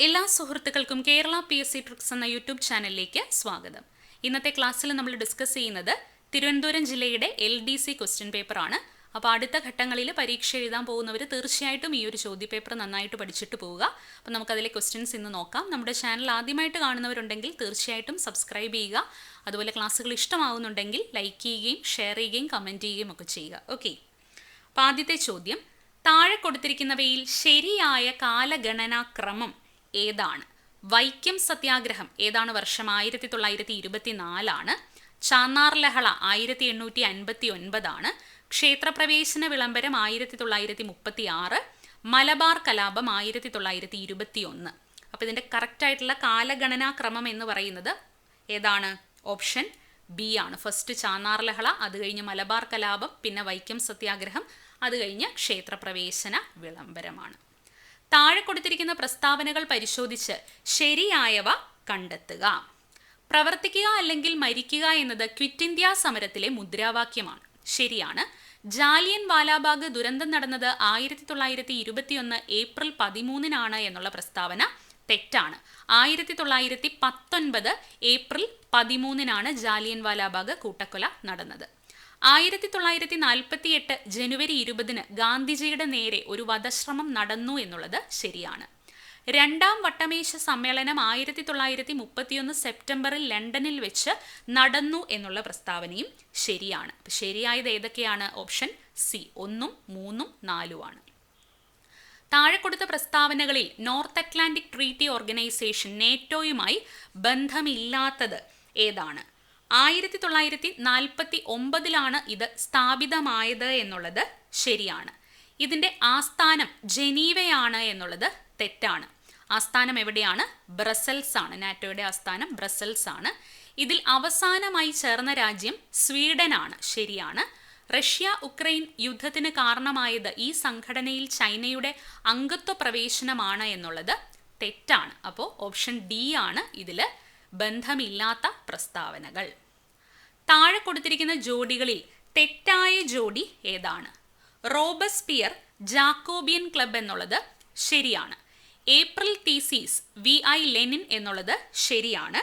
എല്ലാ സുഹൃത്തുക്കൾക്കും Kerala P S C tricks എന്ന യൂട്യൂബ് ചാനലിലേക്ക് സ്വാഗതം. ഇന്നത്തെ ക്ലാസ്സിൽ നമ്മൾ ഡിസ്കസ് ചെയ്യുന്നത് തിരുവനന്തപുരം ജില്ലയുടെ എൽ ഡി സി ക്വസ്റ്റ്യൻ പേപ്പറാണ് അപ്പോൾ അടുത്ത ഘട്ടങ്ങളിൽ പരീക്ഷ എഴുതാൻ പോകുന്നവർ തീർച്ചയായിട്ടും ഈ ഒരു ചോദ്യപേപ്പർ നന്നായിട്ട് പഠിച്ചിട്ട് പോവുക. അപ്പോൾ നമുക്കതിലെ ക്വസ്റ്റ്യൻസ് ഇന്ന് നോക്കാം. നമ്മുടെ ചാനൽ ആദ്യമായിട്ട് കാണുന്നവരുണ്ടെങ്കിൽ തീർച്ചയായിട്ടും സബ്സ്ക്രൈബ് ചെയ്യുക. അതുപോലെ ക്ലാസ്സുകൾ ഇഷ്ടമാവുന്നുണ്ടെങ്കിൽ ലൈക്ക് ചെയ്യുകയും ഷെയർ ചെയ്യുകയും കമന്റ് ചെയ്യുകയും ഒക്കെ ചെയ്യുക. ഓക്കെ അപ്പോൾ ആദ്യത്തെ ചോദ്യം. താഴെ കൊടുത്തിരിക്കുന്നവയിൽ ശരിയായ കാലഗണനാക്രമം ഏതാണ്? വൈക്കം സത്യാഗ്രഹം ഏതാണ് വർഷം ആയിരത്തി തൊള്ളായിരത്തി ഇരുപത്തിനാലാണ് ചാന്നാർ ലഹള ആയിരത്തി എണ്ണൂറ്റി അൻപത്തി ഒൻപതാണ് ക്ഷേത്രപ്രവേശന വിളംബരം ആയിരത്തി തൊള്ളായിരത്തി മുപ്പത്തി ആറ് മലബാർ കലാപം ആയിരത്തി തൊള്ളായിരത്തി ഇരുപത്തി ഒന്ന് അപ്പോൾ ഇതിന്റെ കറക്റ്റായിട്ടുള്ള കാലഗണനാക്രമം എന്ന് പറയുന്നത് ഏതാണ്? ഓപ്ഷൻ ബി ആണ്. ഫസ്റ്റ് ചാന്നാർ ലഹള അത് കഴിഞ്ഞ് മലബാർ കലാപം പിന്നെ വൈക്കം സത്യാഗ്രഹം അത് കഴിഞ്ഞ് ക്ഷേത്രപ്രവേശന വിളംബരമാണ്. താഴെ കൊടുത്തിരിക്കുന്ന പ്രസ്താവനകൾ പരിശോധിച്ച് ശരിയായവ കണ്ടെത്തുക. പ്രവർത്തിക്കുക അല്ലെങ്കിൽ മരിക്കുക എന്നത് ക്വിറ്റ് ഇന്ത്യ സമരത്തിലെ മുദ്രാവാക്യമാണ്. ശരിയാണ്. ജാലിയൻ വാലാബാഗ് ദുരന്തം നടന്നത് ആയിരത്തി തൊള്ളായിരത്തി ഇരുപത്തിയൊന്ന് ഏപ്രിൽ പതിമൂന്നിനാണ് എന്നുള്ള പ്രസ്താവന തെറ്റാണ്. ആയിരത്തി തൊള്ളായിരത്തി പത്തൊൻപത് ഏപ്രിൽ പതിമൂന്നിനാണ് ജാലിയൻ വാലാബാഗ് കൂട്ടക്കൊല നടന്നത്. ആയിരത്തി തൊള്ളായിരത്തി നാൽപ്പത്തി എട്ട് ജനുവരി ഇരുപതിന് ഗാന്ധിജിയുടെ നേരെ ഒരു വധശ്രമം നടന്നു എന്നുള്ളത് ശരിയാണ്. രണ്ടാം വട്ടമേശ സമ്മേളനം ആയിരത്തി തൊള്ളായിരത്തി മുപ്പത്തിയൊന്ന് സെപ്റ്റംബറിൽ ലണ്ടനിൽ വെച്ച് നടന്നു എന്നുള്ള പ്രസ്താവനയും ശരിയാണ്. ശരിയായത് ഏതൊക്കെയാണ്? ഓപ്ഷൻ സി ഒന്നും മൂന്നും നാലുമാണ്. താഴെ കൊടുത്ത പ്രസ്താവനകളിൽ നോർത്ത് അറ്റ്ലാന്റിക് ട്രീറ്റി ഓർഗനൈസേഷൻ നേറ്റോയുമായി ബന്ധമില്ലാത്തത് ഏതാണ്? ആയിരത്തി തൊള്ളായിരത്തി നാൽപ്പത്തി ഒമ്പതിലാണ് ഇത് സ്ഥാപിതമായത് എന്നുള്ളത് ശരിയാണ്. ഇതിന്റെ ആസ്ഥാനം ജനീവയാണ് എന്നുള്ളത് തെറ്റാണ്. ആസ്ഥാനം എവിടെയാണ്? ബ്രസൽസ് ആണ്. നാറ്റോയുടെ ആസ്ഥാനം ബ്രസൽസ് ആണ്. ഇതിൽ അവസാനമായി ചേർന്ന രാജ്യം സ്വീഡനാണ് ശരിയാണ്. റഷ്യ ഉക്രൈൻ യുദ്ധത്തിന് കാരണമായത് ഈ സംഘടനയിൽ ചൈനയുടെ അംഗത്വ പ്രവേശനമാണ് എന്നുള്ളത് തെറ്റാണ്. അപ്പോൾ ഓപ്ഷൻ ഡി ആണ് ഇതിൽ ബന്ധമില്ലാത്ത പ്രസ്താവനകൾ. താഴെ കൊടുത്തിരിക്കുന്ന ജോഡികളിൽ തെറ്റായ ജോഡി ഏതാണ്? റോബസ്പിയർ ജാക്കോബിയൻ ക്ലബ് എന്നുള്ളത് ശരിയാണ്. April theses V I Lenin എന്നുള്ളത് ശരിയാണ്.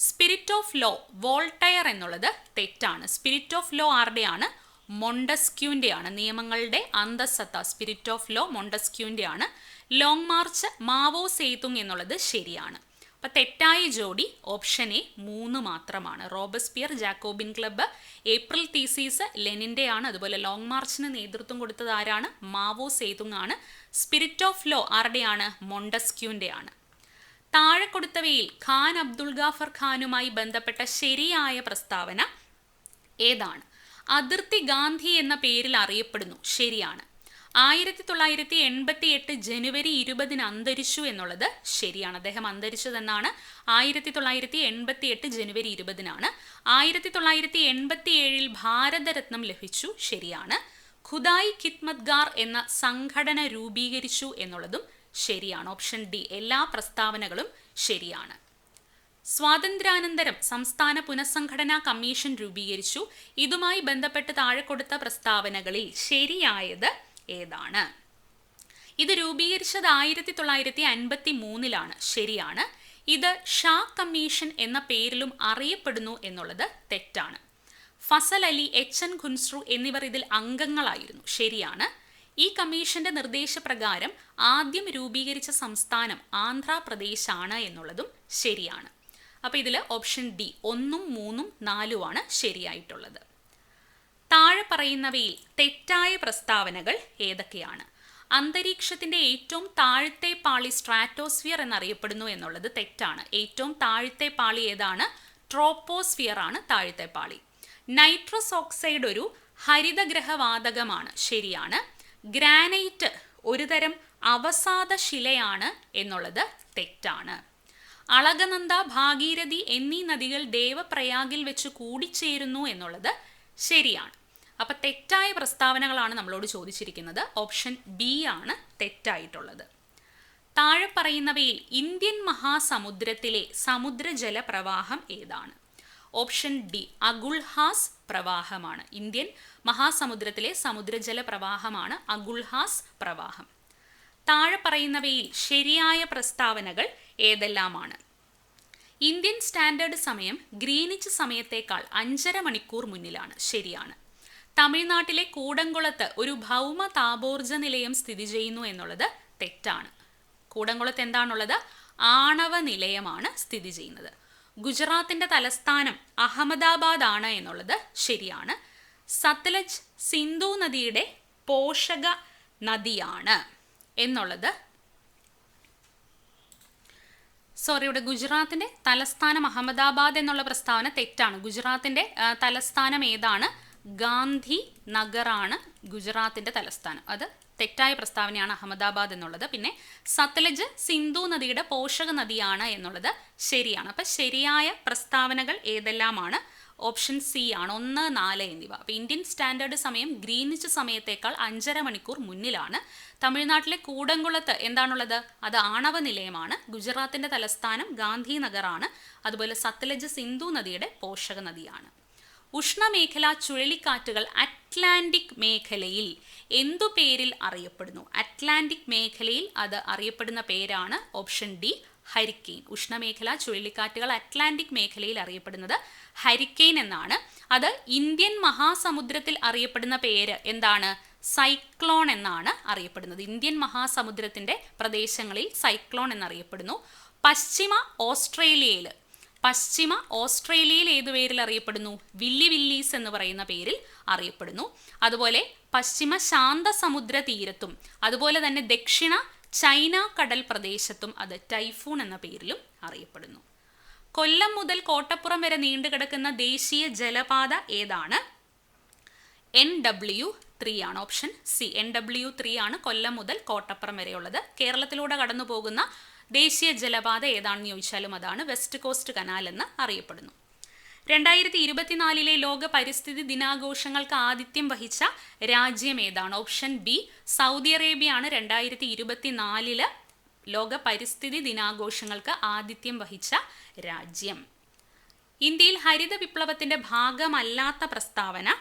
സ്പിരിറ്റ് ഓഫ് ലോ വോൾട്ടയർ എന്നുള്ളത് തെറ്റാണ്. സ്പിരിറ്റ് ഓഫ് ലോ ആരുടെയാണ്? മൊണ്ടസ്ക്യൂന്റെയാണ്. നിയമങ്ങളുടെ അന്തസ്സത്ത സ്പിരിറ്റ് ഓഫ് ലോ മൊണ്ടസ്ക്യൂന്റെയാണ്. ലോങ് മാർച്ച് മാവോ സേതുങ് എന്നുള്ളത് ശരിയാണ്. അപ്പം തെറ്റായ ജോഡി ഓപ്ഷൻ എ മൂന്ന് മാത്രമാണ്. Robespierre Jacobin club April theses ലെനിന്റെയാണ് അതുപോലെ ലോങ് മാർച്ചിന് നേതൃത്വം കൊടുത്തത് ആരാണ്? മാവോ സേതുങ് ആണ്. സ്പിരിറ്റ് ഓഫ് ലോ ആരുടെയാണ് മൊണ്ടസ്ക്യൂന്റെയാണ് താഴെ കൊടുത്തവയിൽ ഖാൻ അബ്ദുൾ ഗാഫർ ഖാനുമായി ബന്ധപ്പെട്ട ശരിയായ പ്രസ്താവന ഏതാണ്? അതിർത്തി ഗാന്ധി എന്ന പേരിൽ അറിയപ്പെടുന്നു. ശരിയാണ്. ആയിരത്തി തൊള്ളായിരത്തി എൺപത്തി എട്ട് ജനുവരി ഇരുപതിന് അന്തരിച്ചു എന്നുള്ളത് ശരിയാണ്. അദ്ദേഹം അന്തരിച്ചതെന്നാണ് ആയിരത്തി തൊള്ളായിരത്തി എൺപത്തി എട്ട് ജനുവരി ഇരുപതിനാണ്. ആയിരത്തി തൊള്ളായിരത്തി എൺപത്തി ഏഴിൽ ഭാരതരത്നം ലഭിച്ചു ശരിയാണ്. ഖുദായി ഖിത്മത്ഗാർ എന്ന സംഘടന രൂപീകരിച്ചു എന്നുള്ളതും ശരിയാണ്. ഓപ്ഷൻ ഡി എല്ലാ പ്രസ്താവനകളും ശരിയാണ്. സ്വാതന്ത്ര്യാനന്തരം സംസ്ഥാന പുനഃസംഘടനാ കമ്മീഷൻ രൂപീകരിച്ചു. ഇതുമായി ബന്ധപ്പെട്ട് താഴെ കൊടുത്ത പ്രസ്താവനകളിൽ ശരിയായത് ഏതാണ്? ഇത് രൂപീകരിച്ചത് ആയിരത്തി തൊള്ളായിരത്തി അൻപത്തി മൂന്നിലാണ് ശരിയാണ്. ഇത് ഷാ കമ്മീഷൻ എന്ന പേരിലും അറിയപ്പെടുന്നു എന്നുള്ളത് തെറ്റാണ്. ഫസൽ അലി എച്ച്. എൻ. ഖുൻസ്രു എന്നിവർ ഇതിൽ അംഗങ്ങളായിരുന്നു. ശരിയാണ്. ഈ കമ്മീഷന്റെ നിർദ്ദേശപ്രകാരം ആദ്യം രൂപീകരിച്ച സംസ്ഥാനം ആന്ധ്രാപ്രദേശ് ആണ് എന്നുള്ളതും ശരിയാണ്. അപ്പോൾ ഇതിൽ ഓപ്ഷൻ ഡി ഒന്നും മൂന്നും നാലുമാണ് ശരിയായിട്ടുള്ളത്. താഴെ പറയുന്നവയിൽ തെറ്റായ പ്രസ്താവനകൾ ഏതൊക്കെയാണ്? അന്തരീക്ഷത്തിന്റെ ഏറ്റവും താഴത്തെ പാളി സ്ട്രാറ്റോസ്ഫിയർ എന്നറിയപ്പെടുന്നു എന്നുള്ളത് തെറ്റാണ്. ഏറ്റവും താഴത്തെ പാളി ഏതാണ്? ട്രോപ്പോസ്ഫിയർ ആണ് താഴത്തെ പാളി. നൈട്രസ് ഓക്സൈഡ് ഒരു ഹരിതഗ്രഹവാതകമാണ്. ശരിയാണ്. ഗ്രാനൈറ്റ് ഒരുതരം അവസാദ ശിലയാണ് എന്നുള്ളത് തെറ്റാണ്. അളകനന്ദ ഭാഗീരഥി എന്നീ നദികൾ ദേവപ്രയാഗിൽ വെച്ച് കൂടിച്ചേരുന്നു എന്നുള്ളത് ശരിയാണ്. അപ്പം തെറ്റായ പ്രസ്താവനകളാണ് നമ്മളോട് ചോദിച്ചിരിക്കുന്നത്. ഓപ്ഷൻ ബി ആണ് തെറ്റായിട്ടുള്ളത്. താഴെ പറയുന്നവയിൽ ഇന്ത്യൻ മഹാസമുദ്രത്തിലെ സമുദ്രജല പ്രവാഹം ഏതാണ്? ഓപ്ഷൻ ഡി അഗുൾഹാസ് പ്രവാഹമാണ്. ഇന്ത്യൻ മഹാസമുദ്രത്തിലെ സമുദ്രജല പ്രവാഹമാണ് അഗുൾഹാസ് പ്രവാഹം. താഴെ പറയുന്നവയിൽ ശരിയായ പ്രസ്താവനകൾ ഏതെല്ലാമാണ്? ഇന്ത്യൻ സ്റ്റാൻഡേർഡ് സമയം ഗ്രീനിച്ച് സമയത്തേക്കാൾ അഞ്ചര മണിക്കൂർ മുന്നിലാണ്. ശരിയാണ്. തമിഴ്നാട്ടിലെ കൂടംകുളത്ത് ഒരു ഭൗമ താപോർജ നിലയം സ്ഥിതി ചെയ്യുന്നു എന്നുള്ളത് തെറ്റാണ്. കൂടംകുളത്ത് എന്താണുള്ളത്? ആണവ നിലയമാണ് സ്ഥിതി ചെയ്യുന്നത്. ഗുജറാത്തിന്റെ തലസ്ഥാനം അഹമ്മദാബാദ് ആണ് എന്നുള്ളത് ശരിയാണ്. സത്ലജ് സിന്ധു നദിയുടെ പോഷക നദിയാണ് എന്നുള്ളത്. സോറി ഇവിടെ ഗുജറാത്തിന്റെ തലസ്ഥാനം അഹമ്മദാബാദ് എന്നുള്ള പ്രസ്താവന തെറ്റാണ്. ഗുജറാത്തിന്റെ തലസ്ഥാനം ഏതാണ്? ഗാന്ധി നഗറാണ് ഗുജറാത്തിന്റെ തലസ്ഥാനം. അത് തെറ്റായ പ്രസ്താവനയാണ് അഹമ്മദാബാദ് എന്നുള്ളത്. പിന്നെ സത്ലജ് സിന്ധു നദിയുടെ പോഷക നദിയാണ് എന്നുള്ളത് ശരിയാണ്. അപ്പം ശരിയായ പ്രസ്താവനകൾ ഏതെല്ലാമാണ്? ഓപ്ഷൻ സി ആണ് ഒന്ന് നാല് എന്നിവ. അപ്പോൾ ഇന്ത്യൻ സ്റ്റാൻഡേർഡ് സമയം ഗ്രീനിച്ച് സമയത്തേക്കാൾ അഞ്ചര മണിക്കൂർ മുന്നിലാണ്. തമിഴ്നാട്ടിലെ കൂടംകുളത്ത് എന്താണുള്ളത്? അത് ആണവ നിലയമാണ്. ഗുജറാത്തിന്റെ തലസ്ഥാനം ഗാന്ധിനഗറാണ് അതുപോലെ സത്ലജ് സിന്ധു നദിയുടെ പോഷക നദിയാണ്. ഉഷ്ണമേഖലാ ചുഴലിക്കാറ്റുകൾ അറ്റ്ലാന്റിക് മേഖലയിൽ എന്തു പേരിൽ അറിയപ്പെടുന്നു? അറ്റ്ലാന്റിക് മേഖലയിൽ അത് അറിയപ്പെടുന്ന പേരാണ് ഓപ്ഷൻ ഡി ഹരിക്കെയിൻ. ഉഷ്ണമേഖലാ ചുഴലിക്കാറ്റുകൾ അറ്റ്ലാന്റിക് മേഖലയിൽ അറിയപ്പെടുന്നത് ഹരിക്കെയിൻ എന്നാണ്. അത് ഇന്ത്യൻ മഹാസമുദ്രത്തിൽ അറിയപ്പെടുന്ന പേര് എന്താണ്? സൈക്ലോൺ എന്നാണ് അറിയപ്പെടുന്നത്. ഇന്ത്യൻ മഹാസമുദ്രത്തിന്റെ പ്രദേശങ്ങളിൽ സൈക്ലോൺ എന്നറിയപ്പെടുന്നു. പശ്ചിമ ഓസ്ട്രേലിയയിൽ പശ്ചിമ ഓസ്ട്രേലിയയിൽ ഏതു പേരിൽ അറിയപ്പെടുന്നു? വില്ലി വില്ലീസ് എന്ന് പറയുന്ന പേരിൽ അറിയപ്പെടുന്നു. അതുപോലെ പശ്ചിമ ശാന്ത സമുദ്ര തീരത്തും അതുപോലെ തന്നെ ദക്ഷിണ ചൈന കടൽ പ്രദേശത്തും അത് ടൈഫൂൺ എന്ന പേരിലും അറിയപ്പെടുന്നു. കൊല്ലം മുതൽ കോട്ടപ്പുറം വരെ നീണ്ടുകിടക്കുന്ന ദേശീയ ജലപാത ഏതാണ്? എൻ ഡബ്ല്യു ത്രീ ആണ് option C. N W three ആണ് കൊല്ലം മുതൽ കോട്ടപ്പുറം വരെയുള്ളത്. കേരളത്തിലൂടെ കടന്നു പോകുന്ന ദേശീയ ജലപാത ഏതാണെന്ന് ചോദിച്ചാലും അതാണ് വെസ്റ്റ് കോസ്റ്റ് കനാൽ എന്ന് അറിയപ്പെടുന്നു. രണ്ടായിരത്തി ഇരുപത്തിനാലിലെ ലോക പരിസ്ഥിതി ദിനാഘോഷങ്ങൾക്ക് ആതിഥ്യം വഹിച്ച രാജ്യം ഏതാണ്? ഓപ്ഷൻ ബി സൗദി അറേബ്യയാണ്. രണ്ടായിരത്തി ഇരുപത്തിനാലിൽ ലോക പരിസ്ഥിതി ദിനാഘോഷങ്ങൾക്ക് ആതിഥ്യം വഹിച്ച രാജ്യം. ഇന്ത്യയിൽ ഹരിത വിപ്ലവത്തിന്റെ ഭാഗമല്ലാത്ത പ്രസ്താവന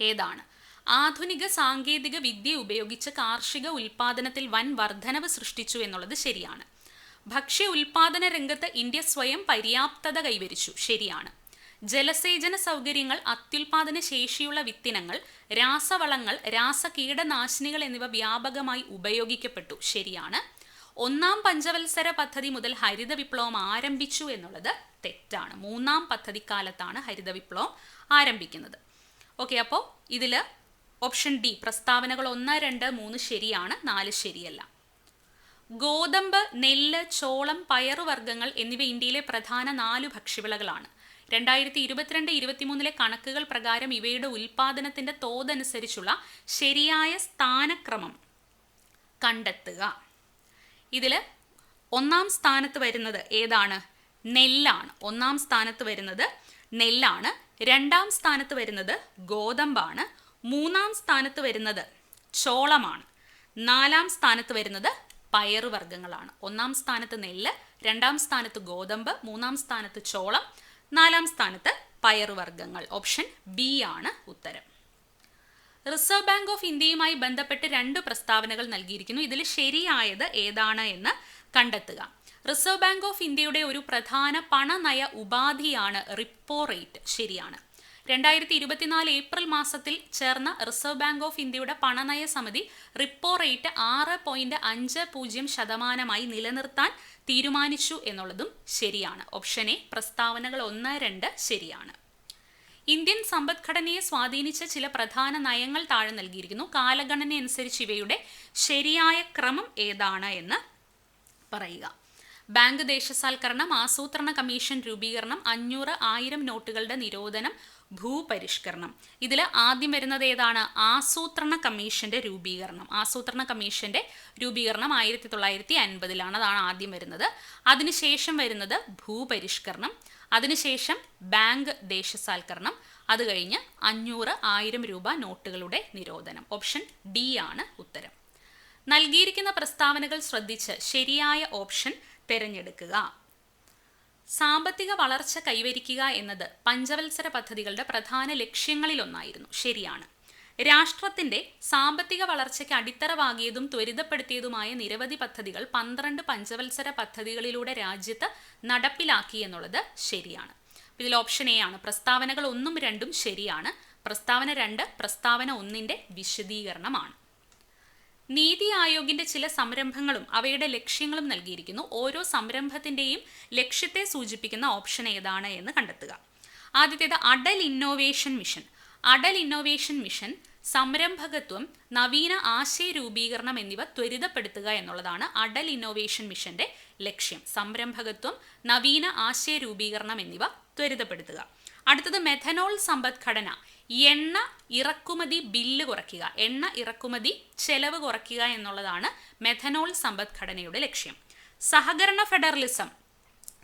ഏതാണ്? ആധുനിക സാങ്കേതിക വിദ്യ ഉപയോഗിച്ച് കാർഷിക ഉൽപാദനത്തിൽ വൻ വർധനവ് സൃഷ്ടിച്ചു എന്നുള്ളത് ശരിയാണ്. ഭക്ഷ്യ ഉൽപാദന രംഗത്ത് ഇന്ത്യ സ്വയം പര്യാപ്തത കൈവരിച്ചു. ശരിയാണ്. ജലസേചന സൗകര്യങ്ങൾ അത്യുൽപാദന ശേഷിയുള്ള വിത്തിനങ്ങൾ രാസവളങ്ങൾ രാസ കീടനാശിനികൾ എന്നിവ വ്യാപകമായി ഉപയോഗിക്കപ്പെട്ടു. ശരിയാണ്. ഒന്നാം പഞ്ചവത്സര പദ്ധതി മുതൽ ഹരിത വിപ്ലവം ആരംഭിച്ചു എന്നുള്ളത് തെറ്റാണ്. മൂന്നാം പദ്ധതിക്കാലത്താണ് ഹരിത വിപ്ലവം ആരംഭിക്കുന്നത്. ഓക്കെ അപ്പോൾ ഇതിൽ ഓപ്ഷൻ ഡി പ്രസ്താവനകൾ ഒന്ന് രണ്ട് മൂന്ന് ശരിയാണ് നാല് ശരിയല്ല. ഗോതമ്പ് നെല്ല് ചോളം പയറുവർഗങ്ങൾ എന്നിവ ഇന്ത്യയിലെ പ്രധാന നാലു ഭക്ഷ്യവിളകളാണ്. രണ്ടായിരത്തി ഇരുപത്തിരണ്ട് ഇരുപത്തിമൂന്നിലെ കണക്കുകൾ പ്രകാരം ഇവയുടെ ഉൽപാദനത്തിന്റെ തോതനുസരിച്ചുള്ള ശരിയായ സ്ഥാനക്രമം കണ്ടെത്തുക. ഇതിൽ ഒന്നാം സ്ഥാനത്ത് വരുന്നത് ഏതാണ്? നെല്ലാണ്. ഒന്നാം സ്ഥാനത്ത് വരുന്നത് നെല്ലാണ്. രണ്ടാം സ്ഥാനത്ത് വരുന്നത് ഗോതമ്പാണ്. മൂന്നാം സ്ഥാനത്ത് വരുന്നത് ചോളമാണ്. നാലാം സ്ഥാനത്ത് വരുന്നത് പയറുവർഗങ്ങളാണ്. ഒന്നാം സ്ഥാനത്ത് നെല്ല് രണ്ടാം സ്ഥാനത്ത് ഗോതമ്പ് മൂന്നാം സ്ഥാനത്ത് ചോളം നാലാം സ്ഥാനത്ത് പയറുവർഗങ്ങൾ. ഓപ്ഷൻ ബി ആണ് ഉത്തരം. റിസർവ് ബാങ്ക് ഓഫ് ഇന്ത്യയുമായി ബന്ധപ്പെട്ട് രണ്ട് പ്രസ്താവനകൾ നൽകിയിരിക്കുന്നു. ഇതിൽ ശരിയായത് ഏതാണ് എന്ന് കണ്ടെത്തുക. റിസർവ് ബാങ്ക് ഓഫ് ഇന്ത്യയുടെ ഒരു പ്രധാന പണനയ ഉപാധിയാണ് റിപ്പോ റേറ്റ്. ശരിയാണ്. രണ്ടായിരത്തി ഇരുപത്തിനാല് ഏപ്രിൽ മാസത്തിൽ ചേർന്ന റിസർവ് ബാങ്ക് ഓഫ് ഇന്ത്യയുടെ പണനയ സമിതി റിപ്പോ റേറ്റ് ആറ് പോയിന്റ് അഞ്ച് പൂജ്യം ശതമാനമായി നിലനിർത്താൻ തീരുമാനിച്ചു എന്നുള്ളതും ശരിയാണ്. ഓപ്ഷൻ എ പ്രസ്താവനകൾ ഒന്ന് രണ്ട് ശരിയാണ്. ഇന്ത്യൻ സമ്പദ്ഘടനയെ സ്വാധീനിച്ച ചില പ്രധാന നയങ്ങൾ താഴെ നൽകിയിരിക്കുന്നു. കാലഗണന അനുസരിച്ച് ഇവയുടെ ശരിയായ ക്രമം ഏതാണ് എന്ന് പറയുക. ബാങ്ക് ദേശസാൽക്കരണം ആസൂത്രണ കമ്മീഷൻ രൂപീകരണം അഞ്ഞൂറ് ആയിരം നോട്ടുകളുടെ നിരോധനം ഭൂപരിഷ്കരണം. ഇതിൽ ആദ്യം വരുന്നത് ഏതാണ്? ആസൂത്രണ കമ്മീഷന്റെ രൂപീകരണം. ആസൂത്രണ കമ്മീഷന്റെ രൂപീകരണം ആയിരത്തി തൊള്ളായിരത്തി അൻപതിലാണ് അതാണ് ആദ്യം വരുന്നത്. അതിനുശേഷം വരുന്നത് ഭൂപരിഷ്കരണം. അതിനുശേഷം ബാങ്ക് ദേശസാൽക്കരണം. അത് കഴിഞ്ഞ് അഞ്ഞൂറ് ആയിരം രൂപ നോട്ടുകളുടെ നിരോധനം. ഓപ്ഷൻ ഡി ആണ് ഉത്തരം. നൽകിയിരിക്കുന്ന പ്രസ്താവനകൾ ശ്രദ്ധിച്ച് ശരിയായ ഓപ്ഷൻ തിരഞ്ഞെടുക്കുക. സാമ്പത്തിക വളർച്ച കൈവരിക്കുക എന്നത് പഞ്ചവത്സര പദ്ധതികളുടെ പ്രധാന ലക്ഷ്യങ്ങളിലൊന്നായിരുന്നു. ശരിയാണ്. രാഷ്ട്രത്തിന്റെ സാമ്പത്തിക വളർച്ചയ്ക്ക് അടിത്തറവാകിയതും ത്വരിതപ്പെടുത്തിയതുമായ നിരവധി പദ്ധതികൾ പന്ത്രണ്ട് പഞ്ചവത്സര പദ്ധതികളിലൂടെ രാജ്യത്ത് നടപ്പിലാക്കി എന്നുള്ളത് ശരിയാണ്. ഇതിൽ ഓപ്ഷൻ എ ആണ്. പ്രസ്താവനകൾ ഒന്നും രണ്ടും ശരിയാണ്. പ്രസ്താവന രണ്ട് പ്രസ്താവന ഒന്നിന്റെ വിശദീകരണമാണ്. നീതി ആയോഗിന്റെ ചില സംരംഭങ്ങളും അവയുടെ ലക്ഷ്യങ്ങളും നൽകിയിരിക്കുന്നു. ഓരോ സംരംഭത്തിന്റെയും ലക്ഷ്യത്തെ സൂചിപ്പിക്കുന്ന ഓപ്ഷൻ ഏതാണ് എന്ന് കണ്ടെത്തുക. ആദ്യത്തേത് Atal innovation mission. Atal innovation mission സംരംഭകത്വം നവീന ആശയ രൂപീകരണം എന്നിവ ത്വരിതപ്പെടുത്തുക എന്നുള്ളതാണ് അടൽ ഇന്നോവേഷൻ മിഷന്റെ ലക്ഷ്യം. സംരംഭകത്വം നവീന ആശയ രൂപീകരണം എന്നിവ ത്വരിതപ്പെടുത്തുക. അടുത്തത് മെഥനോൾ സമ്പദ്ഘടന. എണ്ണ ഇറക്കുമതി ബില്ല് കുറയ്ക്കുക. എണ്ണ ഇറക്കുമതി ചെലവ് കുറയ്ക്കുക എന്നുള്ളതാണ് മെഥനോൾ സമ്പദ്ഘടനയുടെ ലക്ഷ്യം. സഹകരണ ഫെഡറലിസം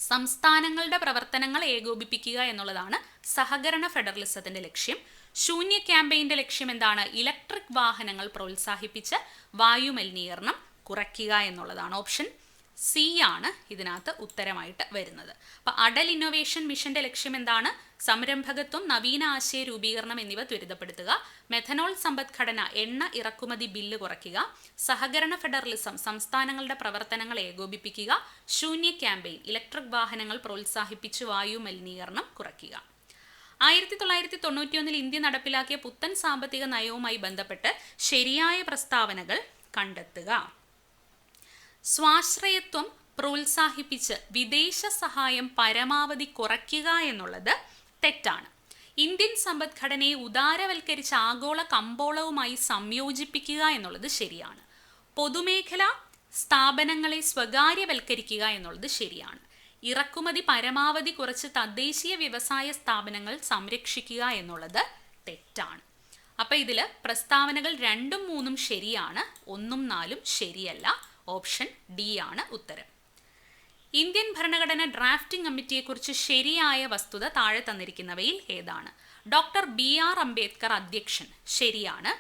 സംസ്ഥാനങ്ങളുടെ പ്രവർത്തനങ്ങൾ ഏകോപിപ്പിക്കുക എന്നുള്ളതാണ് സഹകരണ ഫെഡറലിസത്തിന്റെ ലക്ഷ്യം. ശൂന്യ ക്യാമ്പയിന്റെ ലക്ഷ്യം എന്താണ്? ഇലക്ട്രിക് വാഹനങ്ങൾ പ്രോത്സാഹിപ്പിച്ച് വായുമലിനീകരണം കുറയ്ക്കുക എന്നുള്ളതാണ്. ഓപ്ഷൻ സി ആണ് ഇതിനകത്ത് ഉത്തരമായിട്ട് വരുന്നത്. അപ്പോൾ അടൽ ഇന്നോവേഷൻ മിഷന്റെ ലക്ഷ്യം എന്താണ്? സംരംഭകത്വം നവീന ആശയ രൂപീകരണം എന്നിവ ത്വരിതപ്പെടുത്തുക മെഥനോൾ സമ്പദ്ഘടന എണ്ണ ഇറക്കുമതി ബില്ല് കുറയ്ക്കുക സഹകരണ ഫെഡറലിസം സംസ്ഥാനങ്ങളുടെ പ്രവർത്തനങ്ങൾ ഏകോപിപ്പിക്കുക ശൂന്യ ക്യാമ്പയിൻ ഇലക്ട്രിക് വാഹനങ്ങൾ പ്രോത്സാഹിപ്പിച്ച് വായു മലിനീകരണം കുറയ്ക്കുക. ആയിരത്തി തൊള്ളായിരത്തി തൊണ്ണൂറ്റിയൊന്നിൽ ഇന്ത്യ നടപ്പിലാക്കിയ പുത്തൻ സാമ്പത്തിക നയവുമായി ബന്ധപ്പെട്ട് ശരിയായ പ്രസ്താവനകൾ കണ്ടെത്തുക. സ്വാശ്രയത്വം പ്രോത്സാഹിപ്പിച്ച് വിദേശ സഹായം പരമാവധി കുറയ്ക്കുക എന്നുള്ളത് തെറ്റാണ്. ഇന്ത്യൻ സമ്പദ്ഘടനയെ ഉദാരവൽക്കരിച്ച് ആഗോള കമ്പോളവുമായി സംയോജിപ്പിക്കുക എന്നുള്ളത് ശരിയാണ്. പൊതുമേഖല സ്ഥാപനങ്ങളെ സ്വകാര്യവൽക്കരിക്കുക എന്നുള്ളത് ശരിയാണ്. ഇറക്കുമതി പരമാവധി കുറച്ച് തദ്ദേശീയ വ്യവസായ സ്ഥാപനങ്ങൾ സംരക്ഷിക്കുക എന്നുള്ളത് തെറ്റാണ്. അപ്പൊ ഇതിൽ പ്രസ്താവനകൾ രണ്ടും മൂന്നും ശരിയാണ് ഒന്നും നാലും ശരിയല്ല. ഓപ്ഷൻ ഡി ആണ് ഉത്തരം. ഇന്ത്യൻ ഭരണഘടന ഡ്രാഫ്റ്റിംഗ് കമ്മിറ്റിയെക്കുറിച്ച് ശരിയായ വസ്തുത താഴെ തന്നിരിക്കുന്നവയിൽ ഏതാണ്? ഡോക്ടർ ബി ആർ അംബേദ്കർ അധ്യക്ഷൻ ശരിയാണ്.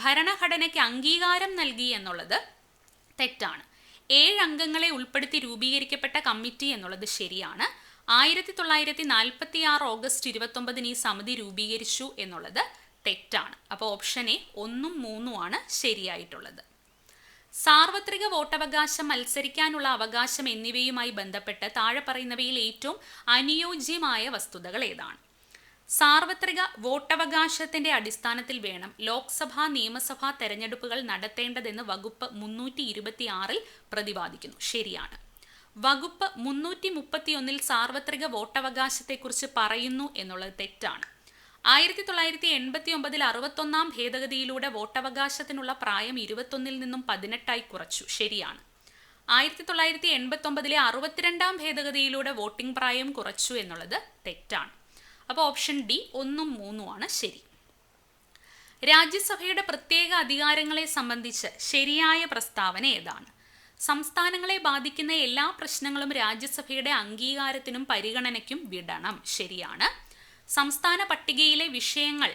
ഭരണഘടനയ്ക്ക് അംഗീകാരം നൽകി എന്നുള്ളത് തെറ്റാണ്. ഏഴ് അംഗങ്ങളെ ഉൾപ്പെടുത്തി രൂപീകരിക്കപ്പെട്ട കമ്മിറ്റി എന്നുള്ളത് ശരിയാണ്. ആയിരത്തി തൊള്ളായിരത്തി നാൽപ്പത്തി ആറ് ഓഗസ്റ്റ് ഇരുപത്തൊമ്പതിന് ഈ സമിതി രൂപീകരിച്ചു എന്നുള്ളത് തെറ്റാണ്. അപ്പോൾ ഓപ്ഷൻ എ ഒന്നും മൂന്നുമാണ് ശരിയായിട്ടുള്ളത്. സാർവത്രിക വോട്ടവകാശം മത്സരിക്കാനുള്ള അവകാശം എന്നിവയുമായി ബന്ധപ്പെട്ട് താഴെ പറയുന്നവയിൽ ഏറ്റവും അനുയോജ്യമായ വസ്തുതകൾ ഏതാണ്? സാർവത്രിക വോട്ടവകാശത്തിന്റെ അടിസ്ഥാനത്തിൽ വേണം ലോക്സഭാ നിയമസഭാ തെരഞ്ഞെടുപ്പുകൾ നടത്തേണ്ടതെന്ന് വകുപ്പ് മുന്നൂറ്റി ഇരുപത്തി ആറിൽ പ്രതിപാദിക്കുന്നു. ശരിയാണ്. വകുപ്പ് മുന്നൂറ്റി മുപ്പത്തിയൊന്നിൽ സാർവത്രിക വോട്ടവകാശത്തെക്കുറിച്ച് പറയുന്നു എന്നുള്ളത് തെറ്റാണ്. ആയിരത്തി തൊള്ളായിരത്തി എൺപത്തി ഒമ്പതിൽ അറുപത്തൊന്നാം ഭേദഗതിയിലൂടെ വോട്ടവകാശത്തിനുള്ള പ്രായം ഇരുപത്തൊന്നിൽ നിന്നും പതിനെട്ടായി കുറച്ചു. ശരിയാണ്. ആയിരത്തി തൊള്ളായിരത്തി എൺപത്തി ഒമ്പതിലെ അറുപത്തിരണ്ടാം ഭേദഗതിയിലൂടെ വോട്ടിംഗ് പ്രായം കുറച്ചു എന്നുള്ളത് തെറ്റാണ്. അപ്പോൾ ഓപ്ഷൻ ഡി ഒന്നും മൂന്നും ആണ് ശരി. രാജ്യസഭയുടെ പ്രത്യേക അധികാരങ്ങളെ സംബന്ധിച്ച് ശരിയായ പ്രസ്താവന ഏതാണ്? സംസ്ഥാനങ്ങളെ ബാധിക്കുന്ന എല്ലാ പ്രശ്നങ്ങളും രാജ്യസഭയുടെ അംഗീകാരത്തിനും പരിഗണനയ്ക്കും വിടണം. ശരിയാണ്. സംസ്ഥാന പട്ടികയിലെ വിഷയങ്ങൾ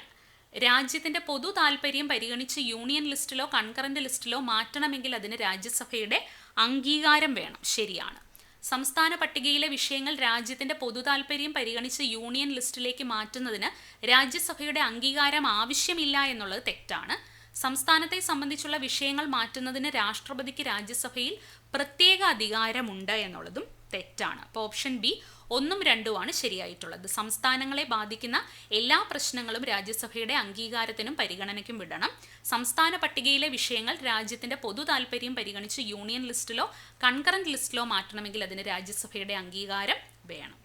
രാജ്യത്തിന്റെ പൊതു താൽപര്യം പരിഗണിച്ച് യൂണിയൻ ലിസ്റ്റിലോ കൺകറന്റ് ലിസ്റ്റിലോ മാറ്റണമെങ്കിൽ അതിന് രാജ്യസഭയുടെ അംഗീകാരം വേണം. ശരിയാണ്. സംസ്ഥാന പട്ടികയിലെ വിഷയങ്ങൾ രാജ്യത്തിന്റെ പൊതു താൽപര്യം പരിഗണിച്ച് യൂണിയൻ ലിസ്റ്റിലേക്ക് മാറ്റുന്നതിന് രാജ്യസഭയുടെ അംഗീകാരം ആവശ്യമില്ല എന്നുള്ളത് തെറ്റാണ്. സംസ്ഥാനത്തെ സംബന്ധിച്ചുള്ള വിഷയങ്ങൾ മാറ്റുന്നതിന് രാഷ്ട്രപതിക്ക് രാജ്യസഭയിൽ പ്രത്യേക അധികാരമുണ്ട് എന്നുള്ളതും തെറ്റാണ്. അപ്പോൾ ഓപ്ഷൻ ബി ഒന്നും രണ്ടുമാണ് ശരിയായിട്ടുള്ളത്. സംസ്ഥാനങ്ങളെ ബാധിക്കുന്ന എല്ലാ പ്രശ്നങ്ങളും രാജ്യസഭയുടെ അംഗീകാരത്തിനും പരിഗണനയ്ക്കും വിടണം. സംസ്ഥാന പട്ടികയിലെ വിഷയങ്ങൾ രാജ്യത്തിന്റെ പൊതു താല്പര്യം പരിഗണിച്ച് യൂണിയൻ ലിസ്റ്റിലോ കൺകറന്റ് ലിസ്റ്റിലോ മാറ്റണമെങ്കിൽ അതിന് രാജ്യസഭയുടെ അംഗീകാരം വേണം.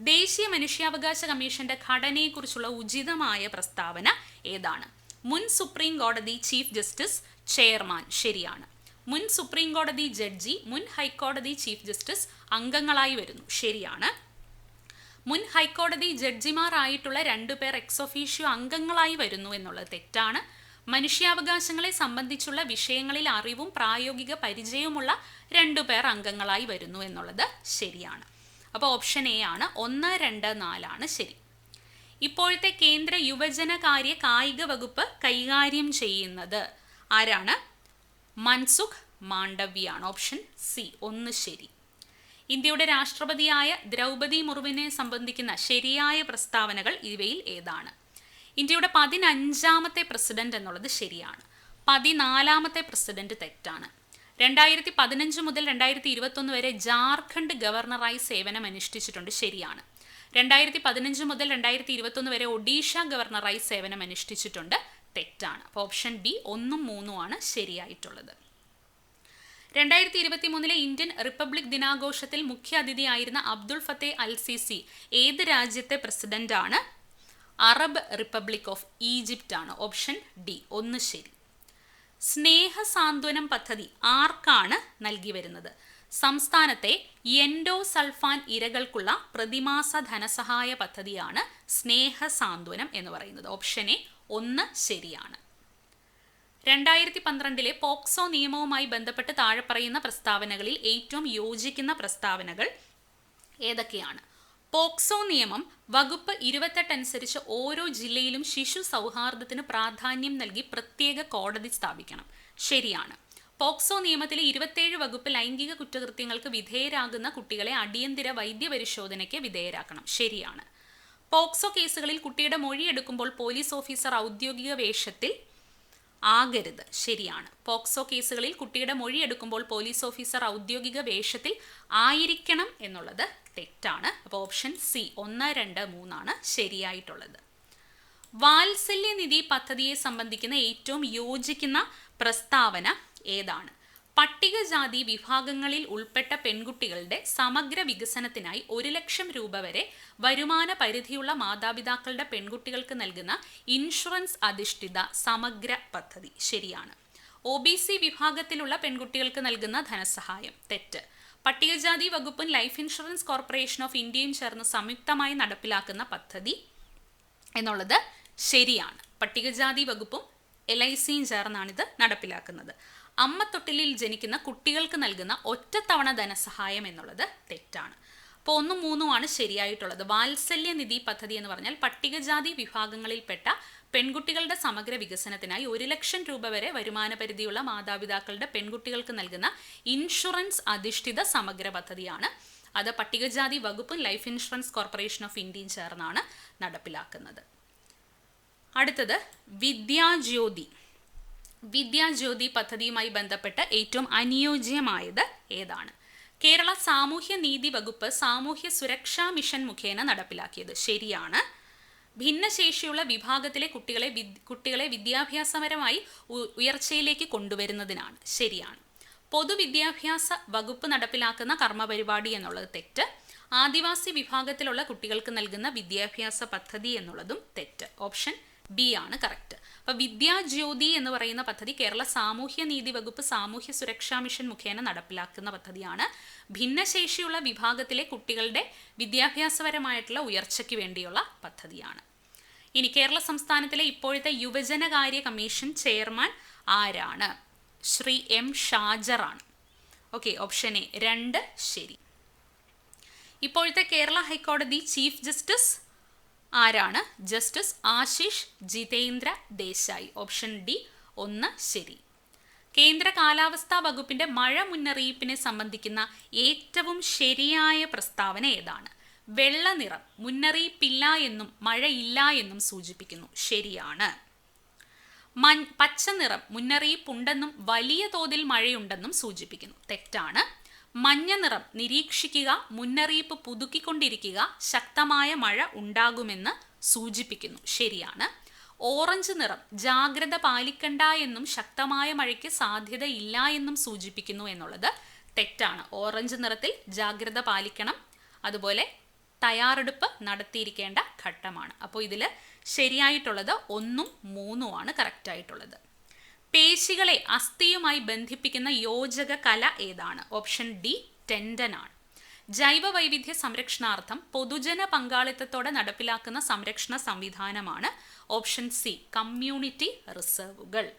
ദേശീയ മനുഷ്യാവകാശ കമ്മീഷന്റെ ഘടനയെക്കുറിച്ചുള്ള ഉചിതമായ പ്രസ്താവന ഏതാണ്? മുൻ സുപ്രീം കോടതി ചീഫ് ജസ്റ്റിസ് ചെയർമാൻ ശരിയാണ്. മുൻ സുപ്രീം കോടതി ജഡ്ജി മുൻ ഹൈക്കോടതി ചീഫ് ജസ്റ്റിസ് അംഗങ്ങളായി വരുന്നു. ശരിയാണ്. മുൻ ഹൈക്കോടതി ജഡ്ജിമാരായിട്ടുള്ള രണ്ടുപേർ എക്സൊഫീഷ്യോ അംഗങ്ങളായി വരുന്നു എന്നുള്ളത് തെറ്റാണ്. മനുഷ്യാവകാശങ്ങളെ സംബന്ധിച്ചുള്ള വിഷയങ്ങളിൽ അറിവും പ്രായോഗിക പരിചയവുമുള്ള രണ്ടുപേർ അംഗങ്ങളായി വരുന്നു എന്നുള്ളത് ശരിയാണ്. അപ്പോൾ ഓപ്ഷൻ എ ആണ്. ഒന്ന് രണ്ട് നാലാണ്. ശരി. ഇപ്പോഴത്തെ കേന്ദ്ര യുവജനകാര്യ കായിക വകുപ്പ് കൈകാര്യം ചെയ്യുന്നത് ആരാണ്? മൻസുഖ് മാണ്ഡവ്യാണ്. Option C. ഒന്ന് ശരി. ഇന്ത്യയുടെ രാഷ്ട്രപതിയായ ദ്രൗപദി മുർമുവിനെ സംബന്ധിക്കുന്ന ശരിയായ പ്രസ്താവനകൾ ഇവയിൽ ഏതാണ്? ഇന്ത്യയുടെ പതിനഞ്ചാമത്തെ പ്രസിഡന്റ് എന്നുള്ളത് ശരിയാണ്. പതിനാലാമത്തെ പ്രസിഡന്റ് തെറ്റാണ്. രണ്ടായിരത്തി പതിനഞ്ച് മുതൽ രണ്ടായിരത്തി ഇരുപത്തൊന്ന് വരെ ജാർഖണ്ഡ് ഗവർണറായി സേവനം അനുഷ്ഠിച്ചിട്ടുണ്ട് ശരിയാണ്. രണ്ടായിരത്തി പതിനഞ്ച് മുതൽ രണ്ടായിരത്തി ഇരുപത്തൊന്ന് വരെ ഒഡീഷ ഗവർണറായി സേവനം അനുഷ്ഠിച്ചിട്ടുണ്ട് തെറ്റാണ്. അപ്പോൾ ഓപ്ഷൻ ബി ഒന്നും മൂന്നും ആണ് ശരിയായിട്ടുള്ളത്. രണ്ടായിരത്തി ഇരുപത്തി മൂന്നിലെ ഇന്ത്യൻ റിപ്പബ്ലിക് ദിനാഘോഷത്തിൽ മുഖ്യ അതിഥിയായിരുന്ന അബ്ദുൾ ഫത്തേ അൽ സിസി ഏത് രാജ്യത്തെ പ്രസിഡന്റാണ്? അറബ് റിപ്പബ്ലിക് ഓഫ് ഈജിപ്റ്റ് ആണ് ഓപ്ഷൻ ഡി. ഒന്ന് ശരി. സ്നേഹ സാന്ത്വനം പദ്ധതി ആർക്കാണ് നൽകി വരുന്നത്? സംസ്ഥാനത്തെ എൻഡോ സൾഫാൻ ഇരകൾക്കുള്ള പ്രതിമാസ ധനസഹായ പദ്ധതിയാണ് സ്നേഹ സാന്ത്വനം എന്ന് പറയുന്നത്. Option A. ഒന്ന് ശരിയാണ്. രണ്ടായിരത്തി പന്ത്രണ്ടിലെ പോക്സോ നിയമവുമായി ബന്ധപ്പെട്ട് താഴെ പറയുന്ന പ്രസ്താവനകളിൽ ഏറ്റവും യോജിക്കുന്ന പ്രസ്താവനകൾ ഏതൊക്കെയാണ്? പോക്സോ നിയമം വകുപ്പ് ഇരുപത്തെട്ട് അനുസരിച്ച് ഓരോ ജില്ലയിലും ശിശു സൗഹാർദ്ദത്തിന് പ്രാധാന്യം നൽകി പ്രത്യേക കോടതി സ്ഥാപിക്കണം. ശരിയാണ്. പോക്സോ നിയമത്തിലെ ഇരുപത്തേഴ് വകുപ്പ് ലൈംഗിക കുറ്റകൃത്യങ്ങൾക്ക് വിധേയരാകുന്ന കുട്ടികളെ അടിയന്തര വൈദ്യപരിശോധനയ്ക്ക് വിധേയരാക്കണം. ശരിയാണ്. പോക്സോ കേസുകളിൽ കുട്ടിയുടെ മൊഴിയെടുക്കുമ്പോൾ പോലീസ് ഓഫീസർ ഔദ്യോഗിക വേഷത്തിൽ ആകരുത്. ശരിയാണ്. പോക്സോ കേസുകളിൽ കുട്ടിയുടെ മൊഴി എടുക്കുമ്പോൾ പോലീസ് ഓഫീസർ ഔദ്യോഗിക വേഷത്തിൽ ആയിരിക്കണം എന്നുള്ളത് തെറ്റാണ്. അപ്പോൾ ഓപ്ഷൻ സി ഒന്ന് രണ്ട് മൂന്നാണ് ശരിയായിട്ടുള്ളത്. വാത്സല്യനിധി പദ്ധതിയെ സംബന്ധിക്കുന്ന ഏറ്റവും യോജിക്കുന്ന പ്രസ്താവന ഏതാണ്? പട്ടികജാതി വിഭാഗങ്ങളിൽ ഉൾപ്പെട്ട പെൺകുട്ടികളുടെ സമഗ്ര വികസനത്തിനായി ഒരു ലക്ഷം രൂപ വരെ വരുമാന പരിധിയുള്ള മാതാപിതാക്കളുടെ പെൺകുട്ടികൾക്ക് നൽകുന്ന ഇൻഷുറൻസ് അധിഷ്ഠിത സമഗ്ര പദ്ധതി. ശരിയാണ്. ഒ ബി സി വിഭാഗത്തിലുള്ള പെൺകുട്ടികൾക്ക് നൽകുന്ന ധനസഹായം. തെറ്റ്. പട്ടികജാതി വകുപ്പും ലൈഫ് ഇൻഷുറൻസ് കോർപ്പറേഷൻ ഓഫ് ഇന്ത്യയും ചേർന്ന് സംയുക്തമായി നടപ്പിലാക്കുന്ന പദ്ധതി എന്നുള്ളത് ശരിയാണ്. പട്ടികജാതി വകുപ്പും എൽ ഐ സിയും ചേർന്നാണിത് നടപ്പിലാക്കുന്നത്. അമ്മത്തൊട്ടിലിൽ ജനിക്കുന്ന കുട്ടികൾക്ക് നൽകുന്ന ഒറ്റത്തവണ ധനസഹായം എന്നുള്ളത് തെറ്റാണ്. അപ്പോൾ ഒന്നും മൂന്നുമാണ് ശരിയായിട്ടുള്ളത്. വാത്സല്യ നിധി പദ്ധതി എന്ന് പറഞ്ഞാൽ പട്ടികജാതി വിഭാഗങ്ങളിൽപ്പെട്ട പെൺകുട്ടികളുടെ സമഗ്ര വികസനത്തിനായി ഒരു ലക്ഷം രൂപ വരെ വരുമാന പരിധിയുള്ള മാതാപിതാക്കളുടെ പെൺകുട്ടികൾക്ക് നൽകുന്ന ഇൻഷുറൻസ് അധിഷ്ഠിത സമഗ്ര പദ്ധതിയാണ്. അത് പട്ടികജാതി വകുപ്പും ലൈഫ് ഇൻഷുറൻസ് കോർപ്പറേഷൻ ഓഫ് ഇന്ത്യയും ചേർന്നാണ് നടപ്പിലാക്കുന്നത്. അടുത്തത് വിദ്യാജ്യോതി. വിദ്യാജ്യോതി പദ്ധതിയുമായി ബന്ധപ്പെട്ട് ഏറ്റവും അനുയോജ്യമായത് ഏതാണ്? കേരള സാമൂഹ്യ നീതി വകുപ്പ് സാമൂഹ്യ സുരക്ഷാ മിഷൻ മുഖേന നടപ്പിലാക്കിയത് ശരിയാണ്. ഭിന്നശേഷിയുള്ള വിഭാഗത്തിലെ കുട്ടികളെ കുട്ടികളെ വിദ്യാഭ്യാസപരമായി ഉയർച്ചയിലേക്ക് കൊണ്ടുവരുന്നതിനാണ് ശരിയാണ്. പൊതുവിദ്യാഭ്യാസ വകുപ്പ് നടപ്പിലാക്കുന്ന കർമ്മപരിപാടി എന്നുള്ളത് തെറ്റ്. ആദിവാസി വിഭാഗത്തിലുള്ള കുട്ടികൾക്ക് നൽകുന്ന വിദ്യാഭ്യാസ പദ്ധതി എന്നുള്ളതും തെറ്റ്. ഓപ്ഷൻ ബി ആണ് കറക്റ്റ് അപ്പോൾ വിദ്യാജ്യോതി എന്ന് പറയുന്ന പദ്ധതി കേരള സാമൂഹ്യ നീതി വകുപ്പ് സാമൂഹ്യ സുരക്ഷാ മിഷൻ മുഖേന നടപ്പിലാക്കുന്ന പദ്ധതിയാണ്. ഭിന്നശേഷിയുള്ള വിഭാഗത്തിലെ കുട്ടികളുടെ വിദ്യാഭ്യാസപരമായിട്ടുള്ള ഉയർച്ചയ്ക്ക് വേണ്ടിയുള്ള പദ്ധതിയാണ്. ഇനി കേരള സംസ്ഥാനത്തിലെ ഇപ്പോഴത്തെ യുവജനകാര്യ കമ്മീഷൻ ചെയർമാൻ ആരാണ്? ശ്രീ എം ഷാജറാണ് ഓക്കെ ഓപ്ഷൻ എ രണ്ട് ശരി. ഇപ്പോഴത്തെ കേരള ഹൈക്കോടതി ചീഫ് ജസ്റ്റിസ് ആരാണ്? Justice Ashish Jitendra Desai. Option D ഒന്ന് ശരി. കേന്ദ്ര കാലാവസ്ഥാ വകുപ്പിന്റെ മഴ മുന്നറിയിപ്പിനെ സംബന്ധിക്കുന്ന ഏറ്റവും ശരിയായ പ്രസ്താവന ഏതാണ്? വെള്ള നിറം മുന്നറിയിപ്പില്ല എന്നും മഴയില്ല എന്നും സൂചിപ്പിക്കുന്നു. ശരിയാണ്. മൻ പച്ച നിറം മുന്നറിയിപ്പുണ്ടെന്നും വലിയ തോതിൽ മഴയുണ്ടെന്നും സൂചിപ്പിക്കുന്നു. തെറ്റാണ്. മഞ്ഞ നിറം നിരീക്ഷിക്കുക മുന്നറിയിപ്പ് പുതുക്കിക്കൊണ്ടിരിക്കുക ശക്തമായ മഴ ഉണ്ടാകുമെന്ന് സൂചിപ്പിക്കുന്നു. ശരിയാണ്. ഓറഞ്ച് നിറം ജാഗ്രത പാലിക്കണ്ട എന്നും ശക്തമായ മഴയ്ക്ക് സാധ്യത ഇല്ല എന്നും സൂചിപ്പിക്കുന്നു എന്നുള്ളത് തെറ്റാണ്. ഓറഞ്ച് നിറത്തിൽ ജാഗ്രത പാലിക്കണം. അതുപോലെ തയ്യാറെടുപ്പ് നടത്തിയിരിക്കേണ്ട ഘട്ടമാണ്. അപ്പോൾ ഇതിൽ ശരിയായിട്ടുള്ളത് ഒന്നും മൂന്നുമാണ് കറക്റ്റായിട്ടുള്ളത് പേശികളെ അസ്ഥിയുമായി ബന്ധിപ്പിക്കുന്ന യോജക കല ഏതാണ്? ഓപ്ഷൻ ഡി ടെൻഡൻ ആണ് ജൈവ വൈവിധ്യ സംരക്ഷണാർത്ഥം പൊതുജന പങ്കാളിത്തത്തോടെ നടപ്പിലാക്കുന്ന സംരക്ഷണ സംവിധാനമാണ്. ഓപ്ഷൻ സി കമ്മ്യൂണിറ്റി റിസർവുകൾ.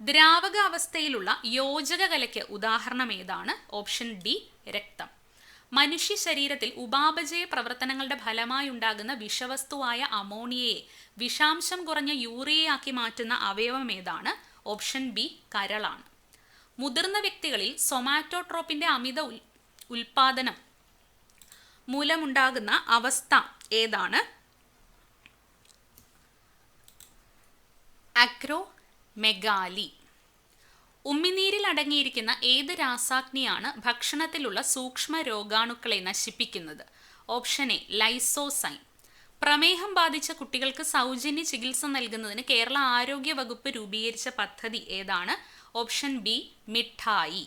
ദ്രാവക അവസ്ഥയിലുള്ള യോജക കലയ്ക്ക് ഉദാഹരണം ഏതാണ്? ഓപ്ഷൻ ഡി രക്തം. മനുഷ്യ ശരീരത്തിൽ ഉപാപചയ പ്രവർത്തനങ്ങളുടെ ഫലമായി ഉണ്ടാകുന്ന വിഷവസ്തുവായ അമോണിയയെ വിഷാംശം കുറഞ്ഞ യൂറിയയാക്കി മാറ്റുന്ന അവയവം ഏതാണ്? ഓപ്ഷൻ ബി കരളാണ്. മുതിർന്ന വ്യക്തികളിൽ സൊമാറ്റോട്രോപ്പിന്റെ അമിത ഉൽ ഉൽപാദനം മൂലമുണ്ടാകുന്ന അവസ്ഥ ഏതാണ്? അക്രോ മെഗാലി ഉമിനീരിൽ അടങ്ങിയിരിക്കുന്ന ഏത് രാസാഗ്നിയാണ് ഭക്ഷണത്തിലുള്ള സൂക്ഷ്മ രോഗാണുക്കളെ നശിപ്പിക്കുന്നത്? Option A lysozyme. പ്രമേഹം ബാധിച്ച കുട്ടികൾക്ക് സൗജന്യ ചികിത്സ നൽകുന്നതിന് കേരള ആരോഗ്യ വകുപ്പ് രൂപീകരിച്ച പദ്ധതി ഏതാണ്? ഓപ്ഷൻ ബി മിഠായി.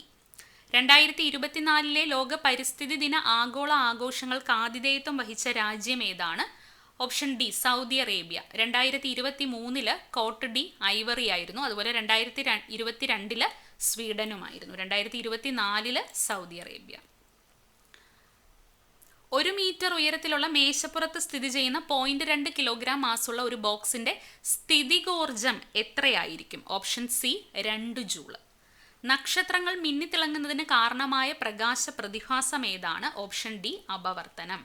രണ്ടായിരത്തി ഇരുപത്തിനാലിലെ ലോക പരിസ്ഥിതി ദിന ആഗോള ആഘോഷങ്ങൾക്ക് ആതിഥേയത്വം വഹിച്ച രാജ്യം ഏതാണ്? Option D Saudi Arabia. രണ്ടായിരത്തി ഇരുപത്തി മൂന്നിൽ കോട്ട് ഡി ഐവറി ആയിരുന്നു. അതുപോലെ രണ്ടായിരത്തി ഇരുപത്തി രണ്ടിൽ സ്വീഡനുമായിരുന്നു. രണ്ടായിരത്തി ഇരുപത്തി നാലിൽ സൗദി അറേബ്യ. ഒരു മീറ്റർ ഉയരത്തിലുള്ള മേശപ്പുറത്ത് സ്ഥിതി ചെയ്യുന്ന പോയിന്റ് രണ്ട് കിലോഗ്രാം മാസുള്ള ഒരു ബോക്സിന്റെ സ്ഥിതികോർജം എത്രയായിരിക്കും? ഓപ്ഷൻ സി രണ്ട് ജൂൾ. നക്ഷത്രങ്ങൾ മിന്നിത്തിളങ്ങുന്നതിന് കാരണമായ പ്രകാശ പ്രതിഭാസം ഏതാണ്? Option D അപവർത്തനം.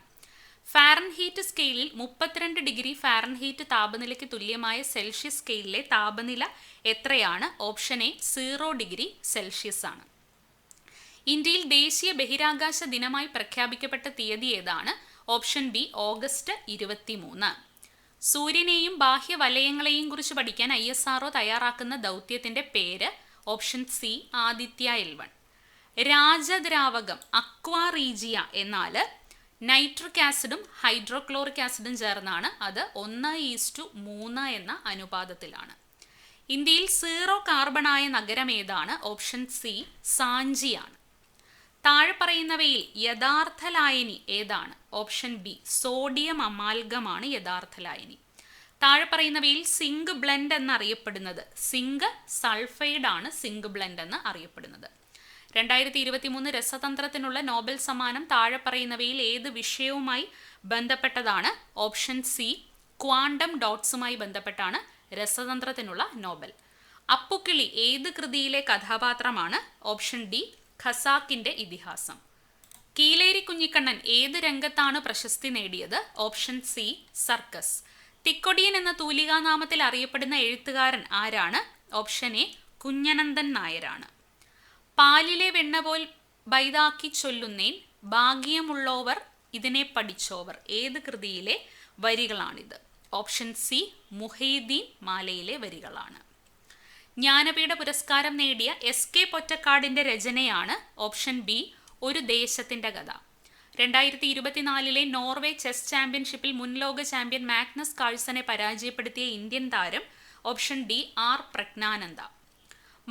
ഫാരൻഹീറ്റ് സ്കെയിലിൽ മുപ്പത്തിരണ്ട് ഡിഗ്രി ഫാരൻഹീറ്റ് താപനിലയ്ക്ക് തുല്യമായ സെൽഷ്യസ് സ്കെയിലിലെ താപനില എത്രയാണ്? Option A zero degree Celsius ആണ്. ഇന്ത്യയിൽ ദേശീയ ബഹിരാകാശ ദിനമായി പ്രഖ്യാപിക്കപ്പെട്ട തീയതി ഏതാണ്? ഓപ്ഷൻ ബി ഓഗസ്റ്റ് ഇരുപത്തിമൂന്ന്. സൂര്യനെയും ബാഹ്യ വലയങ്ങളെയും കുറിച്ച് പഠിക്കാൻ ഐ എസ് ആർഒ തയ്യാറാക്കുന്ന ദൗത്യത്തിന്റെ പേര് option C Aditya L one രാജദ്രാവകം aqua regia എന്നാൽ നൈട്രിക് ആസിഡും ഹൈഡ്രോക്ലോറിക് ആസിഡും ചേർന്നാണ് അത് ഒന്ന് ഈസ്റ്റു മൂന്ന് എന്ന അനുപാതത്തിലാണ്. ഇന്ത്യയിൽ സീറോ കാർബണായ നഗരം ഏതാണ്? ഓപ്ഷൻ സി സാഞ്ചിയാണ്. താഴെ പറയുന്നവയിൽ യഥാർത്ഥ ലായനി ഏതാണ്? ഓപ്ഷൻ ബി സോഡിയം അമാൽഗമാണ് യഥാർത്ഥ ലായനി. താഴെ പറയുന്നവയിൽ സിങ്ക് ബ്ലെൻഡ് എന്നറിയപ്പെടുന്നത്. സിങ്ക് സൾഫൈഡ് ആണ് സിങ്ക് ബ്ലെൻഡ് എന്ന് അറിയപ്പെടുന്നത്. രണ്ടായിരത്തി ഇരുപത്തി മൂന്ന് രസതന്ത്രത്തിനുള്ള നോബൽ സമ്മാനം താഴെ പറയുന്നവയിൽ ഏത് വിഷയവുമായി ബന്ധപ്പെട്ടതാണ്? ഓപ്ഷൻ സി ക്വാണ്ടം ഡോട്ട്സുമായി ബന്ധപ്പെട്ടാണ് രസതന്ത്രത്തിനുള്ള നോബൽ. അപ്പുക്കിളി ഏത് കൃതിയിലെ കഥാപാത്രമാണ്? ഓപ്ഷൻ ഡി ഖസാക്കിന്റെ ഇതിഹാസം. കീലേരി കുഞ്ഞിക്കണ്ണൻ ഏത് രംഗത്താണ് പ്രശസ്തി നേടിയത്? Option C circus. തിക്കൊടിയൻ എന്ന തൂലികാനാമത്തിൽ അറിയപ്പെടുന്ന എഴുത്തുകാരൻ ആരാണ്? ഓപ്ഷൻ എ കുഞ്ഞനന്ദൻ നായരാണ്. പാലിലെ വെണ്ണ പോൽ ബൈതാക്കി ചൊല്ലുന്നേൻ ഭാഗ്യമുള്ളോവർ ഇതിനെ പഠിച്ചോവർ. ഏത് കൃതിയിലെ വരികളാണിത്? ഓപ്ഷൻ സി മുഹൈദ്ദീൻ മാലയിലെ വരികളാണ്. ജ്ഞാനപീഠ പുരസ്കാരം നേടിയ എസ് കെ പൊറ്റക്കാടിന്റെ രചനയാണ് ഓപ്ഷൻ ബി ഒരു ദേശത്തിന്റെ കഥ. രണ്ടായിരത്തി ഇരുപത്തിനാലിലെ നോർവേ ചെസ് ചാമ്പ്യൻഷിപ്പിൽ മുൻ ലോക ചാമ്പ്യൻ മാഗ്നസ് കാഴ്സനെ പരാജയപ്പെടുത്തിയ ഇന്ത്യൻ താരം option D R Praggnanandhaa.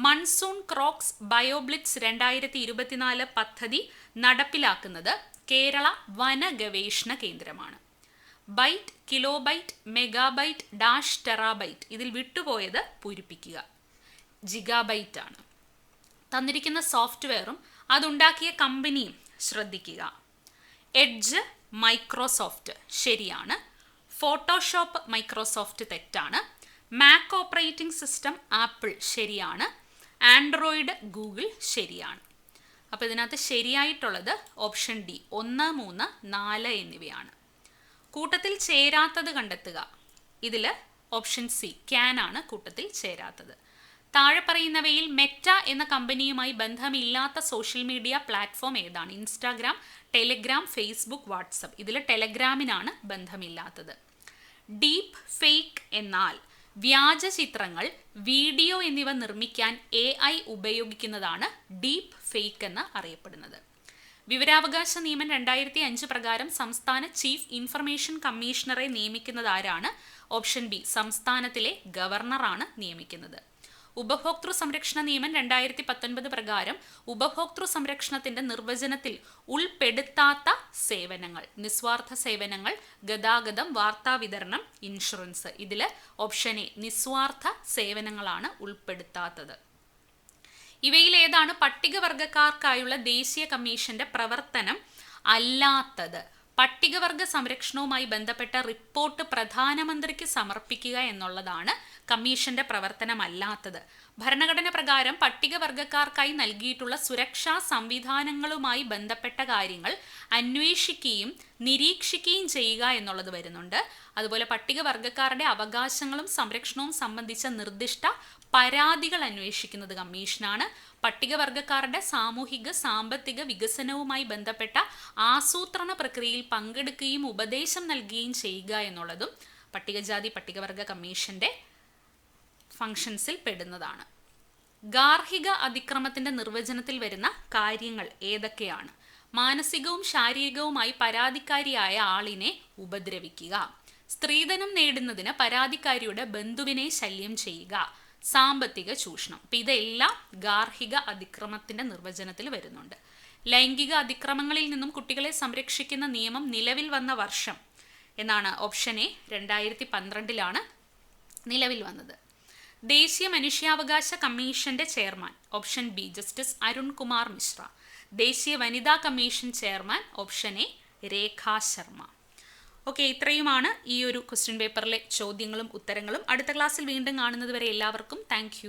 Monsoon croaks bioblitz രണ്ടായിരത്തി ഇരുപത്തിനാല് പദ്ധതി നടപ്പിലാക്കുന്നത് കേരള വന ഗവേഷണ കേന്ദ്രമാണ്. Byte kilobyte megabyte dash terabyte ഇതിൽ വിട്ടുപോയത് പൂരിപ്പിക്കുക. ജിഗാബൈറ്റ് ആണ് തന്നിരിക്കുന്ന സോഫ്റ്റ്വെയറും അതുണ്ടാക്കിയ കമ്പനിയും ശ്രദ്ധിക്കുക. എഡ്ജ് മൈക്രോസോഫ്റ്റ് ശരിയാണ്. ഫോട്ടോഷോപ്പ് മൈക്രോസോഫ്റ്റ് തെറ്റാണ്. മാക് ഓപ്പറേറ്റിംഗ് സിസ്റ്റം ആപ്പിൾ ശരിയാണ്. ആൻഡ്രോയിഡ് ഗൂഗിൾ ശരിയാണ്. അപ്പോൾ ഇതിനകത്ത് ശരിയായിട്ടുള്ളത് ഓപ്ഷൻ ഡി ഒന്ന് മൂന്ന് നാല് എന്നിവയാണ്. കൂട്ടത്തിൽ ചേരാത്തത് കണ്ടെത്തുക. ഇതിൽ ഓപ്ഷൻ സി ക്യാൻ ആണ് കൂട്ടത്തിൽ ചേരാത്തത്. താഴെ പറയുന്നവയിൽ മെറ്റ എന്ന കമ്പനിയുമായി ബന്ധമില്ലാത്ത സോഷ്യൽ മീഡിയ പ്ലാറ്റ്ഫോം ഏതാണ്? ഇൻസ്റ്റാഗ്രാം ടെലിഗ്രാം ഫേസ്ബുക്ക് വാട്സപ്പ് ഇതിൽ ടെലഗ്രാമിനാണ് ബന്ധമില്ലാത്തത്. ഡീപ്പ് ഫേക്ക് എന്നാൽ വ്യാജ ചിത്രങ്ങൾ വീഡിയോ എന്നിവ നിർമ്മിക്കാൻ എ ഐ ഉപയോഗിക്കുന്നതാണ് ഡീപ്പ് ഫേക്ക് എന്ന് അറിയപ്പെടുന്നത്. വിവരാവകാശ നിയമം രണ്ടായിരത്തി അഞ്ച് പ്രകാരം സംസ്ഥാന ചീഫ് ഇൻഫർമേഷൻ കമ്മീഷണറെ നിയമിക്കുന്നത് ആരാണ്? ഓപ്ഷൻ ബി സംസ്ഥാനത്തിലെ ഗവർണറാണ് നിയമിക്കുന്നത്. ഉപഭോക്തൃ സംരക്ഷണ നിയമം രണ്ടായിരത്തി പത്തൊൻപത് പ്രകാരം ഉപഭോക്തൃ സംരക്ഷണത്തിന്റെ നിർവചനത്തിൽ ഉൾപ്പെടുത്താത്ത സേവനങ്ങൾ നിസ്വാർത്ഥ സേവനങ്ങൾ ഗതാഗതം വാർത്താ വിതരണം ഇൻഷുറൻസ്. ഇതിൽ ഓപ്ഷൻ എ നിസ്വാർത്ഥ സേവനങ്ങളാണ് ഉൾപ്പെടുത്താത്തത്. ഇവയിൽ ഏതാണ് പട്ടികവർഗക്കാർക്കായുള്ള ദേശീയ കമ്മീഷന്റെ പ്രവർത്തനം അല്ലാത്തത്. പട്ടികവർഗ സംരക്ഷണവുമായി ബന്ധപ്പെട്ട റിപ്പോർട്ട് പ്രധാനമന്ത്രിക്ക് സമർപ്പിക്കുക എന്നുള്ളതാണ് കമ്മീഷന്റെ പ്രവർത്തനമല്ലാത്തത്. ഭരണഘടന പ്രകാരം പട്ടികവർഗക്കാർക്കായി നൽകിയിട്ടുള്ള സുരക്ഷാ സംവിധാനങ്ങളുമായി ബന്ധപ്പെട്ട കാര്യങ്ങൾ അന്വേഷിക്കുകയും നിരീക്ഷിക്കുകയും ചെയ്യുക എന്നുള്ളത് വരുന്നുണ്ട്. അതുപോലെ പട്ടികവർഗക്കാരുടെ അവകാശങ്ങളും സംരക്ഷണവും സംബന്ധിച്ച നിർദ്ദിഷ്ട പരാതികൾ അന്വേഷിക്കുന്നത് കമ്മീഷനാണ്. പട്ടികവർഗക്കാരുടെ സാമൂഹിക സാമ്പത്തിക വികസനവുമായി ബന്ധപ്പെട്ട ആസൂത്രണ പ്രക്രിയയിൽ പങ്കെടുക്കുകയും ഉപദേശം നൽകുകയും ചെയ്യുക എന്നുള്ളതും പട്ടികജാതി പട്ടികവർഗ കമ്മീഷന്റെ ഫങ്ഷൻസിൽ പെടുന്നതാണ്. ഗാർഹിക അതിക്രമത്തിന്റെ നിർവചനത്തിൽ വരുന്ന കാര്യങ്ങൾ ഏതൊക്കെയാണ്? മാനസികവും ശാരീരികവുമായി പരാതിക്കാരിയായ ആളിനെ ഉപദ്രവിക്കുക. സ്ത്രീധനം നേടുന്നതിന് പരാതിക്കാരിയുടെ ബന്ധുവിനെ ശല്യം ചെയ്യുക. സാമ്പത്തിക ചൂഷണം. അപ്പം ഇതെല്ലാം ഗാർഹിക അതിക്രമത്തിന്റെ നിർവചനത്തിൽ വരുന്നുണ്ട്. ലൈംഗിക അതിക്രമങ്ങളിൽ നിന്നും കുട്ടികളെ സംരക്ഷിക്കുന്ന നിയമം നിലവിൽ വന്ന വർഷം എന്നാണ് ഓപ്ഷൻ എ രണ്ടായിരത്തി പന്ത്രണ്ടിലാണ് നിലവിൽ വന്നത്. ദേശീയ മനുഷ്യാവകാശ കമ്മീഷന്റെ chairman option B justice Arunkumar Mishra. ദേശീയ വനിതാ commission chairman option A Rekha Sharma. Okay ഇത്രയുമാണ് ഈ ഒരു ക്വസ്റ്റ്യൻ പേപ്പറിലെ ചോദ്യങ്ങളും ഉത്തരങ്ങളും. അടുത്ത ക്ലാസ്സിൽ വീണ്ടും കാണുന്നത് വരെ എല്ലാവർക്കും താങ്ക്